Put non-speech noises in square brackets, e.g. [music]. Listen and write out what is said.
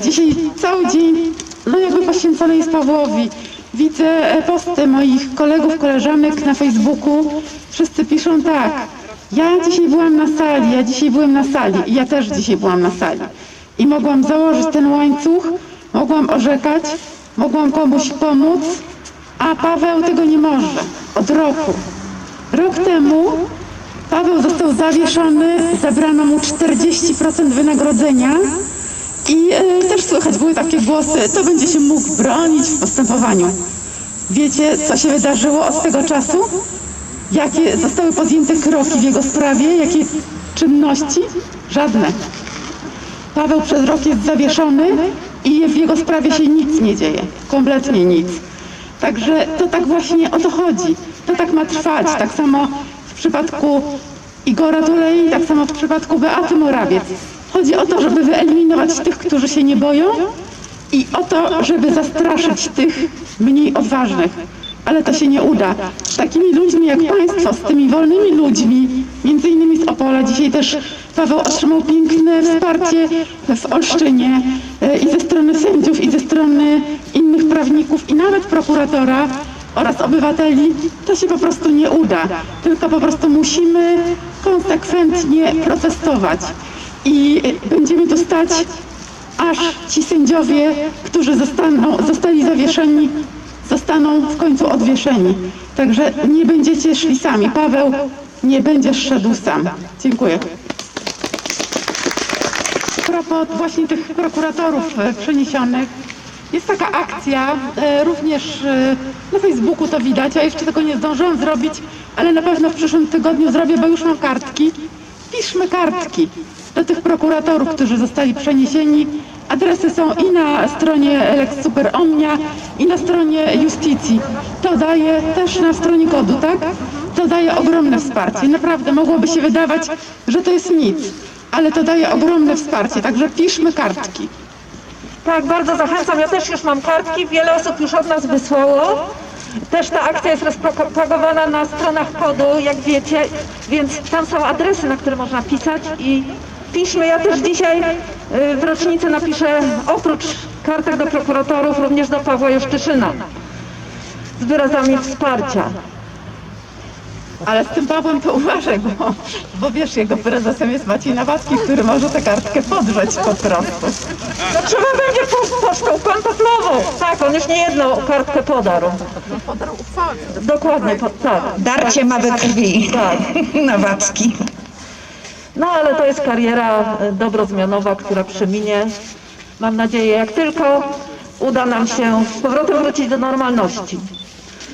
Dzisiaj cały dzień no jakby poświęcony jest Pawłowi. Widzę posty moich kolegów, koleżanek na Facebooku. Wszyscy piszą tak. Ja dzisiaj byłam na sali, ja dzisiaj byłem na sali i ja też dzisiaj byłam na sali. I mogłam założyć ten łańcuch, mogłam orzekać, mogłam komuś pomóc, a Paweł tego nie może. Od roku. Rok temu Paweł został zawieszony, zabrano mu 40% wynagrodzenia i e, też słychać były takie głosy, to będzie się mógł bronić w postępowaniu. Wiecie, co się wydarzyło od tego czasu? Jakie zostały podjęte kroki w jego sprawie? Jakie czynności? Żadne. Paweł przez rok jest zawieszony i w jego sprawie się nic nie dzieje. Kompletnie nic. Także to tak właśnie o to chodzi. To tak ma trwać. Tak samo w przypadku Igora Tulei, tak samo w przypadku Beaty Morawiec. Chodzi o to, żeby wyeliminować tych, którzy się nie boją i o to, żeby zastraszyć tych mniej odważnych. Ale to się nie uda. Z takimi ludźmi jak Państwo, z tymi wolnymi ludźmi, między innymi z Opola, dzisiaj też Paweł otrzymał piękne wsparcie w Olsztynie e, i ze strony sędziów, i ze strony innych prawników, i nawet prokuratora oraz obywateli, to się po prostu nie uda. Tylko po prostu musimy konsekwentnie protestować. I będziemy tu stać aż ci sędziowie, którzy zostaną, zostali zawieszeni, zostaną w końcu odwieszeni. Także nie będziecie szli sami. Paweł, nie będziesz szedł sam. Dziękuję. Propos właśnie tych prokuratorów e, przeniesionych, jest taka akcja, e, również e, na Facebooku to widać, ja jeszcze tego nie zdążyłam zrobić, ale na pewno w przyszłym tygodniu zrobię, bo już mam kartki. Piszmy kartki do tych prokuratorów, którzy zostali przeniesieni. Adresy są i na stronie Lex Super Omnia, i na stronie Justicji. To daje też na stronie kodu, tak? To daje ogromne wsparcie. Naprawdę mogłoby się wydawać, że to jest nic, ale to daje ogromne wsparcie. Także piszmy kartki. Tak, bardzo zachęcam. Ja też już mam kartki. Wiele osób już od nas wysłało. Też ta akcja jest rozpropagowana na stronach kodu, jak wiecie, więc tam są adresy, na które można pisać i piszmy. Ja też dzisiaj y, w rocznicę napiszę oprócz kartek do prokuratorów również do Pawła Juszczyszyna z wyrazami wsparcia. Ale z tym Pawłem to uważaj, bo, bo wiesz, jego prezesem jest Maciej Nawacki, który może tę kartkę podrzeć po prostu. No trzeba będzie po- pocztą pantoflową. Tak, on już nie jedną kartkę podarł. Dokładnie, po, tak. Darcie ma we krwi. Tak. [laughs] Nowacki. No ale to jest kariera e, dobrozmianowa, która przeminie. Mam nadzieję, jak tylko uda nam się z powrotem wrócić do normalności.